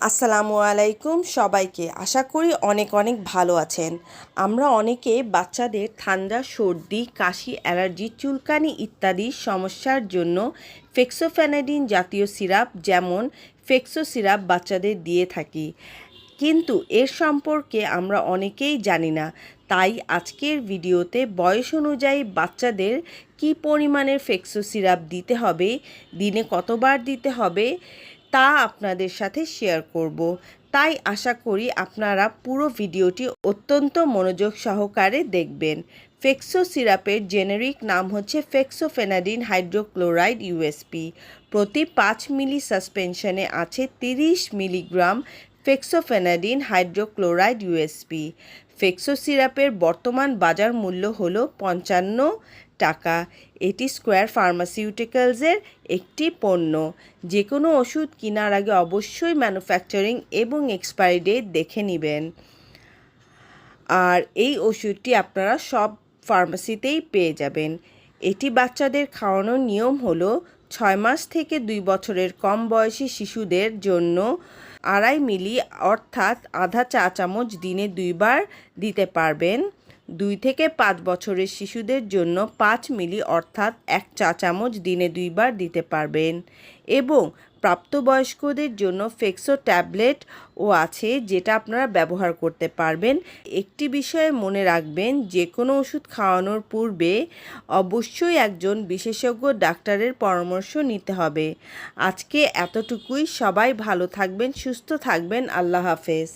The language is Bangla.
আসসালামু আলাইকুম সবাইকে। আশা করি অনেক অনেক ভালো আছেন। আমরা অনেকে বাচ্চাদের ঠান্ডা, সর্দি, কাশি, অ্যালার্জি, চুলকানি ইত্যাদি সমস্যার জন্য ফেক্সোফ্যানাডিন জাতীয় সিরাপ যেমন ফেক্সো সিরাপ বাচ্চাদের দিয়ে থাকি। কিন্তু এর সম্পর্কে আমরা অনেকেই জানি না। তাই আজকের ভিডিওতে বয়স অনুযায়ী বাচ্চাদের কী পরিমাণের ফেক্সো সিরাপ দিতে হবে, দিনে কতবার দিতে হবে তা আপনাদের সাথে শেয়ার করব। তাই আশা করি আপনারা পুরো ভিডিওটি অত্যন্ত মনোযোগ সহকারে দেখবেন। ফেক্সো সিরাপের জেনেরিক নাম হচ্ছে ফেক্সোফেনাডিন হাইড্রোক্লোরাইড ইউএসপি প্রতি পাঁচ মিলি সাসপেনশনে আছে তিরিশ milligram fexofenadine hydrochloride USP fexo সিরাপের বর্তমান বাজার মূল্য হলো পঞ্চান্ন টাকা। এটি স্কোয়ার ফার্মাসিউটিক্যালসের একটি পণ্য। যে কোনো ওষুধ কেনার আগে অবশ্যই ম্যানুফ্যাকচারিং এবং এক্সপায়ারি ডেট দেখে নেবেন। আর এই ওষুধটি আপনারা সব ফার্মাসিতেই পেয়ে যাবেন। এটি বাচ্চাদের খাওয়ানোর নিয়ম হলো ছয় মাস থেকে দুই বছরের কম বয়সী শিশুদের জন্য আড়াই মিলি অর্থাৎ আধা চা চামচ দিনে দুইবার দিতে পারবেন। দুই থেকে পাঁচ বছরের শিশুদের জন্য পাঁচ মিলি অর্থাৎ এক চা চামচ দিনে দুইবার দিতে পারবেন। এবং প্রাপ্তবয়স্কদের জন্য ফেক্সো ট্যাবলেট ও আছে যেটা আপনারা ব্যবহার করতে পারবেন। একটি বিষয়ে মনে রাখবেন, যে কোনো ওষুধ খাওয়ানোর পূর্বে অবশ্যই একজন বিশেষজ্ঞ ডাক্তারের পরামর্শ নিতে হবে। আজকে এতটুকুই। সবাই ভালো থাকবেন, সুস্থ থাকবেন। আল্লাহ হাফেজ।